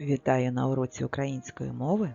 Вітаю на уроці української мови.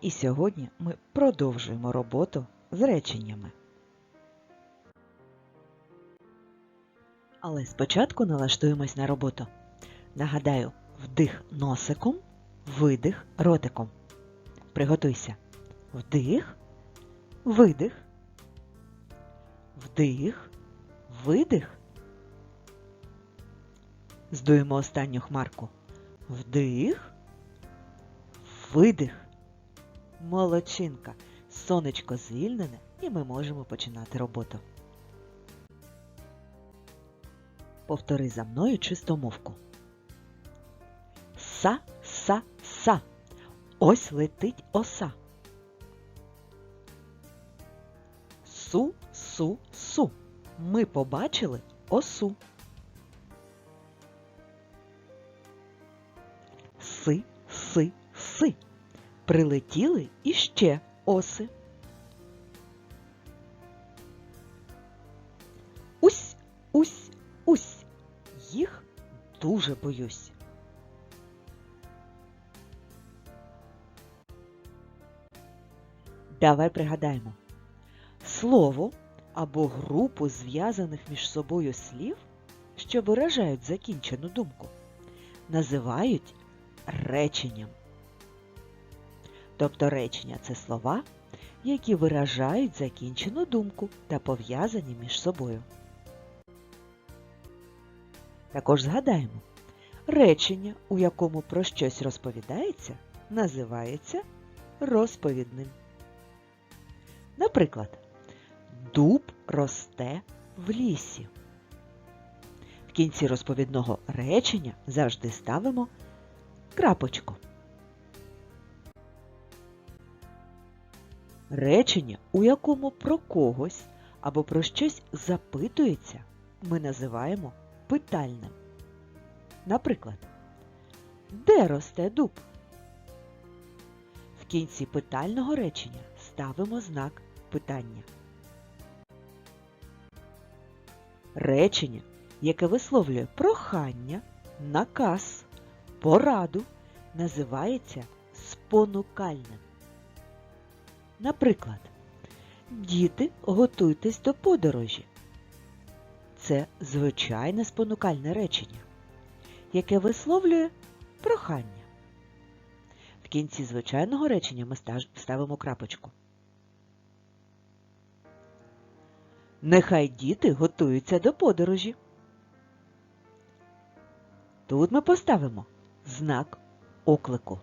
І сьогодні ми продовжуємо роботу з реченнями. Але спочатку налаштуємось на роботу. Нагадаю, вдих носиком, видих ротиком. Приготуйся. Вдих, видих, вдих, видих. Здуємо останню хмарку. Вдих, видих. Молодчинка. Сонечко звільнене і ми можемо починати роботу. Повтори за мною чистомовку. Са, са, са. Ось летить оса. Су, су, су. Ми побачили осу. Си, си. Прилетіли іще оси. Усь, усь, усь. Їх дуже боюсь. Давай пригадаємо. Слово або групу зв'язаних між собою слів, що виражають закінчену думку, називають реченням. Тобто речення це слова, які виражають закінчену думку та пов'язані між собою. Також згадаємо, речення, у якому про щось розповідається, називається розповідним. Наприклад, дуб росте в лісі. В кінці розповідного речення завжди ставимо крапочку. Речення, у якому про когось або про щось запитується, ми називаємо питальним. Наприклад, де росте дуб? В кінці питального речення ставимо знак питання. Речення, яке висловлює прохання, наказ, пораду, називається спонукальним. Наприклад, діти, готуйтесь до подорожі. Це звичайне спонукальне речення, яке висловлює прохання. В кінці звичайного речення ми ставимо крапочку. Нехай діти готуються до подорожі. Тут ми поставимо знак оклику.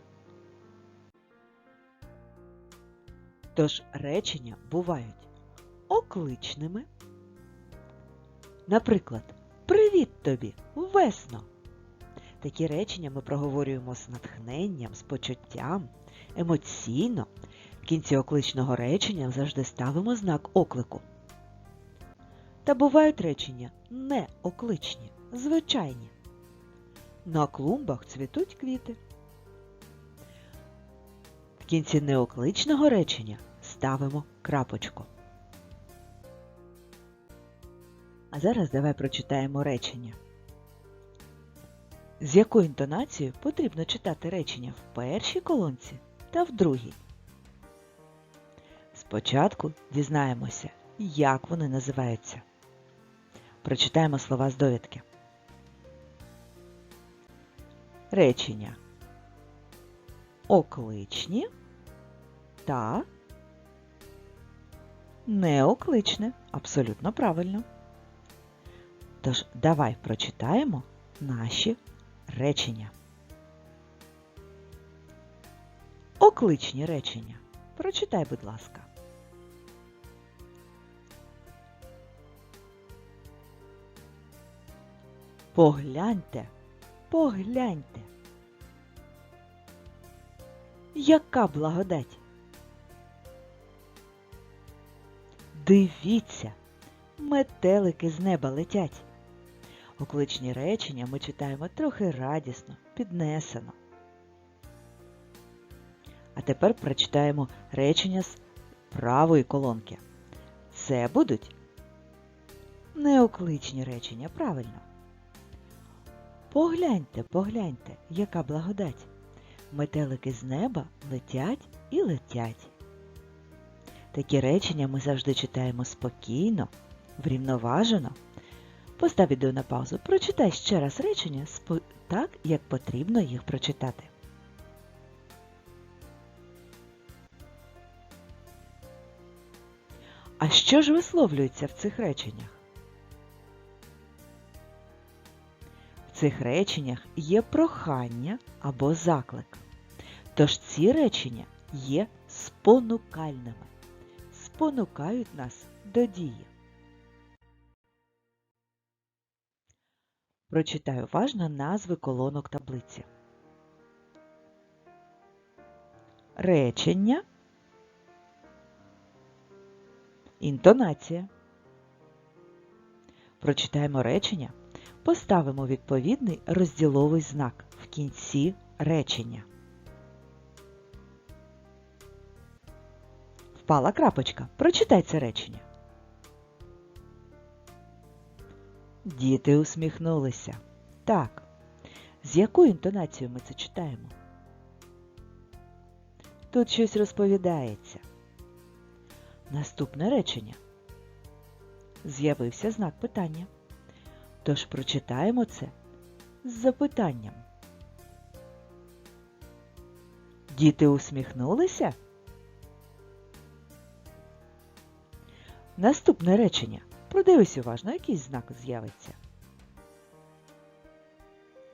Тож речення бувають окличними. Наприклад, Привіт тобі! Весно! Такі речення ми проговорюємо з натхненням, з почуттям, емоційно. В кінці окличного речення завжди ставимо знак оклику. Та бувають речення неокличні, звичайні. На клумбах цвітуть квіти. Кінці неокличного речення ставимо крапочку. А зараз давай прочитаємо речення. З якою інтонацією потрібно читати речення в першій колонці та в другій. Спочатку дізнаємося, як вони називаються. Прочитаємо слова з довідки. Речення окличні та неокличне. Абсолютно правильно. Тож давай прочитаємо наші речення. Окличні речення. Прочитай, будь ласка. Погляньте, погляньте. Яка благодать? Дивіться, метелики з неба летять. Окличні речення ми читаємо трохи радісно, піднесено. А тепер прочитаємо речення з правої колонки. Це будуть неокличні речення, правильно. Погляньте, погляньте, яка благодать. Метелики з неба летять і летять. Такі речення ми завжди читаємо спокійно, врівноважено. Постав відео на паузу, прочитай ще раз речення так, як потрібно їх прочитати. А що ж висловлюється в цих реченнях? В цих реченнях є прохання або заклик. Тож ці речення є спонукальними, спонукають нас до дії. Прочитай уважно назви колонок таблиці. Речення. Інтонація. Прочитаємо речення. Поставимо відповідний розділовий знак в кінці речення. Впала крапочка. Прочитай це речення. Діти усміхнулися. Так. З якою інтонацією ми це читаємо? Тут щось розповідається. Наступне речення. З'явився знак питання. Тож прочитаємо це з запитанням. Діти усміхнулися? Наступне речення. Продивись уважно, який знак з'явиться.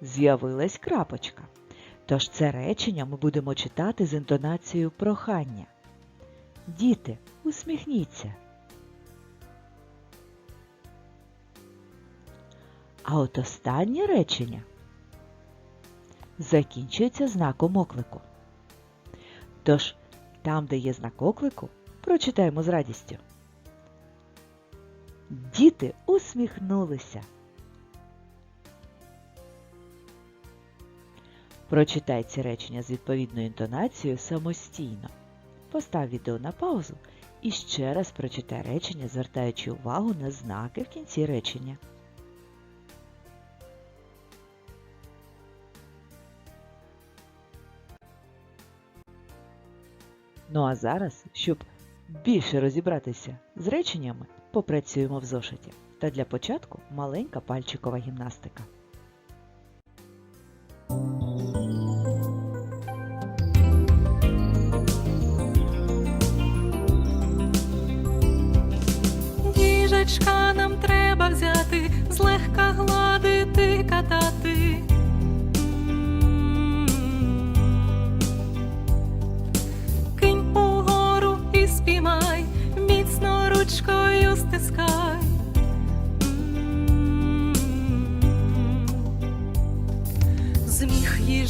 З'явилась крапочка. Тож це речення ми будемо читати з інтонацією прохання. Діти, усміхніться. А от останнє речення закінчується знаком оклику. Тож, там, де є знак оклику, прочитаємо з радістю. Діти усміхнулися. Прочитай ці речення з відповідною інтонацією самостійно. Постав відео на паузу і ще раз прочитай речення, звертаючи увагу на знаки в кінці речення. Ну а зараз, щоб більше розібратися з реченнями, попрацюємо в зошиті. Та для початку маленька пальчикова гімнастика.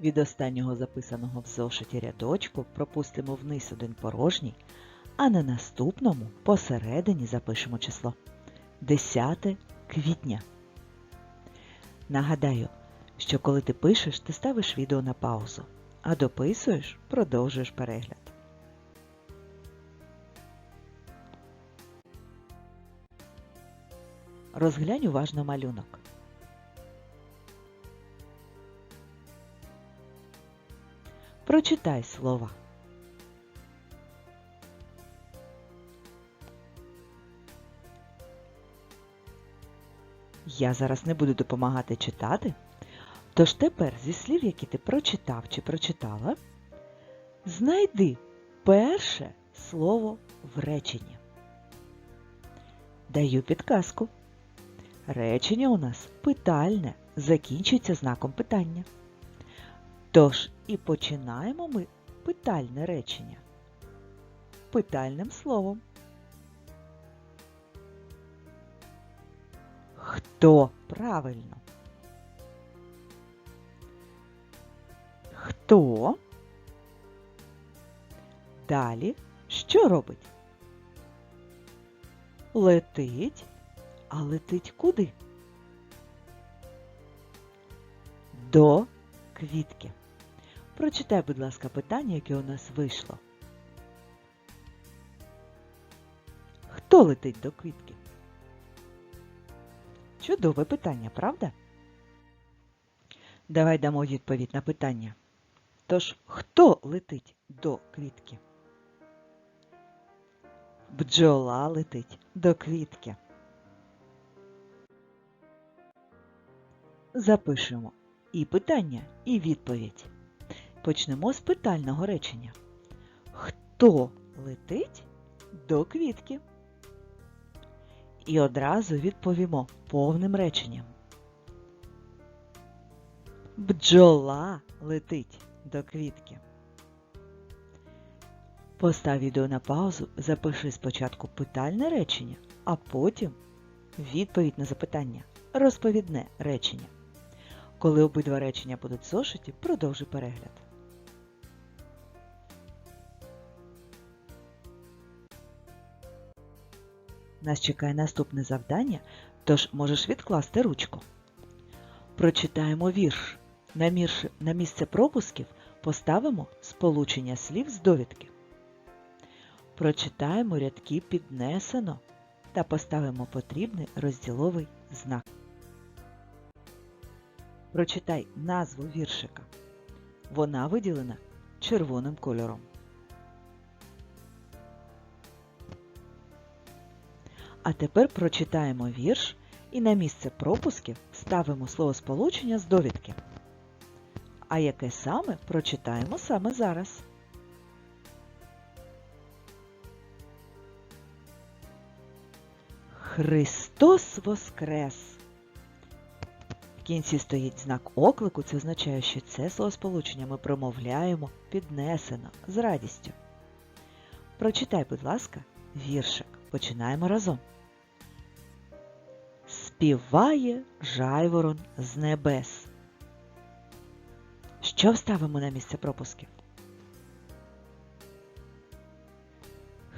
Від останнього записаного в зошиті рядочку пропустимо вниз один порожній, а на наступному посередині запишемо число 10 квітня. Нагадаю, що коли ти пишеш, ти ставиш відео на паузу, а дописуєш, продовжуєш перегляд. Розглянь уважно малюнок. Прочитай слова. Я зараз не буду допомагати читати, тож тепер зі слів, які ти прочитав чи прочитала, знайди перше слово в реченні. Даю підказку. Речення у нас питальне, закінчується знаком питання. Тож і починаємо ми питальне речення питальним словом. Хто правильно? Хто? Далі що робить? Летить, а летить куди? До квітки. Прочитай, будь ласка, питання, яке у нас вийшло. Хто летить до квітки? Чудове питання, правда? Давай дамо відповідь на питання. Тож, хто летить до квітки? Бджола летить до квітки. Запишемо і питання, і відповідь. Почнемо з питального речення. Хто летить до квітки? І одразу відповімо повним реченням. Бджола летить до квітки. Постав відео на паузу, запиши спочатку питальне речення, а потім відповідь на запитання розповідне речення. Коли обидва речення будуть зошиті, продовжуй перегляд. Нас чекає наступне завдання, тож можеш відкласти ручку. Прочитаємо вірш. На, мірш... на місце пропусків поставимо сполучення слів з довідки. Прочитаємо рядки піднесено та поставимо потрібний розділовий знак. Прочитай назву віршика. Вона виділена червоним кольором. А тепер прочитаємо вірш і на місце пропусків ставимо словосполучення з довідки. А яке саме прочитаємо саме зараз. Христос Воскрес! В кінці стоїть знак оклику, це означає, що це словосполучення ми промовляємо піднесено з радістю. Прочитай, будь ласка, віршик. Починаємо разом. Співає жайворон з небес. Що вставимо на місце пропусків?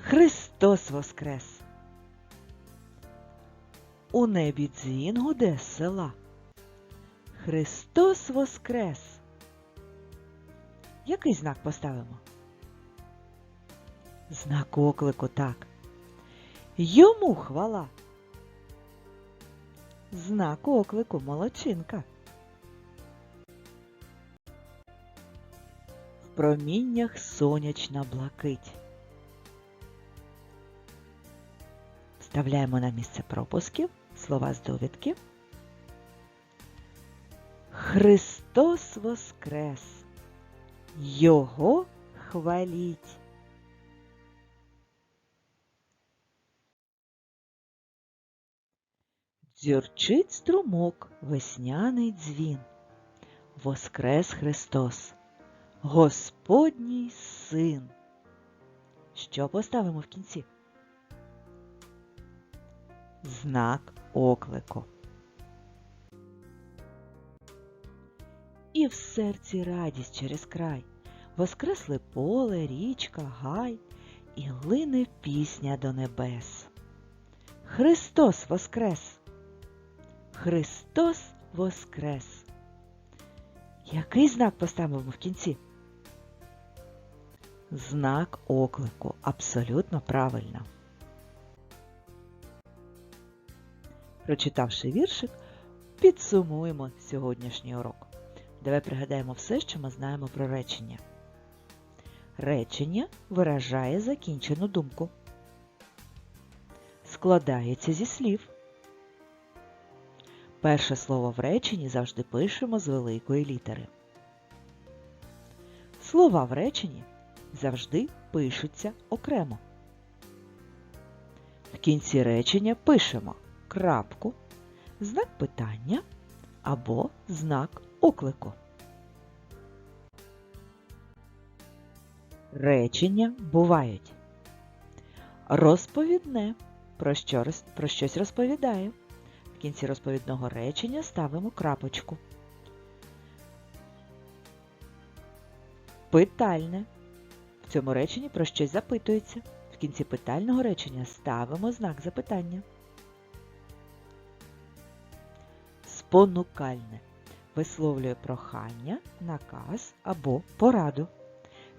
Христос Воскрес! У небі дзвін гуде села. Христос Воскрес! Який знак поставимо? Знак оклику так. Йому хвала. Знак оклику молодчинка. В проміннях сонячна блакить. Вставляємо на місце пропусків слова з довідки. Христос Воскрес! Його хваліть! Дзюрчить струмок, весняний дзвін. Воскрес Христос, Господній син. Що поставимо в кінці? Знак оклику. І в серці радість через край. Воскресли поле, річка, гай, і лине пісня до небес. Христос Воскрес! Христос Воскрес! Який знак поставимо в кінці? Знак оклику. Абсолютно правильно. Прочитавши віршик, підсумуємо сьогоднішній урок. Давай пригадаємо все, що ми знаємо про речення. Речення виражає закінчену думку. Складається зі слів. Перше слово в реченні завжди пишемо з великої літери. Слова в реченні завжди пишуться окремо. В кінці речення пишемо крапку, знак питання або знак оклику. Речення бувають розповідне, про, про щось розповідає. В кінці розповідного речення ставимо крапочку. Питальне. В цьому реченні про щось запитується. В кінці питального речення ставимо знак запитання. Спонукальне. Висловлює прохання, наказ або пораду.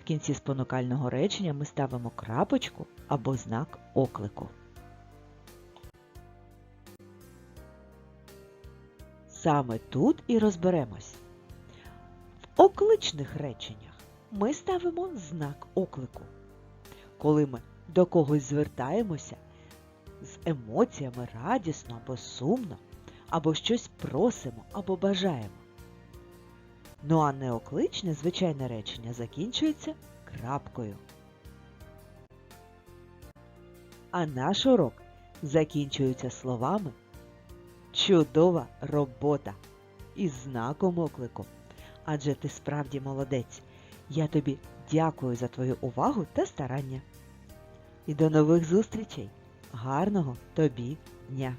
В кінці спонукального речення ми ставимо крапочку або знак оклику. Саме тут і розберемось. В окличних реченнях ми ставимо знак оклику. Коли ми до когось звертаємося з емоціями радісно або сумно, або щось просимо або бажаємо. Ну а неокличне звичайне речення закінчується крапкою. А наш урок закінчується словами Чудова робота із знаком оклику. Адже ти справді молодець. Я тобі дякую за твою увагу та старання. І до нових зустрічей. Гарного тобі дня!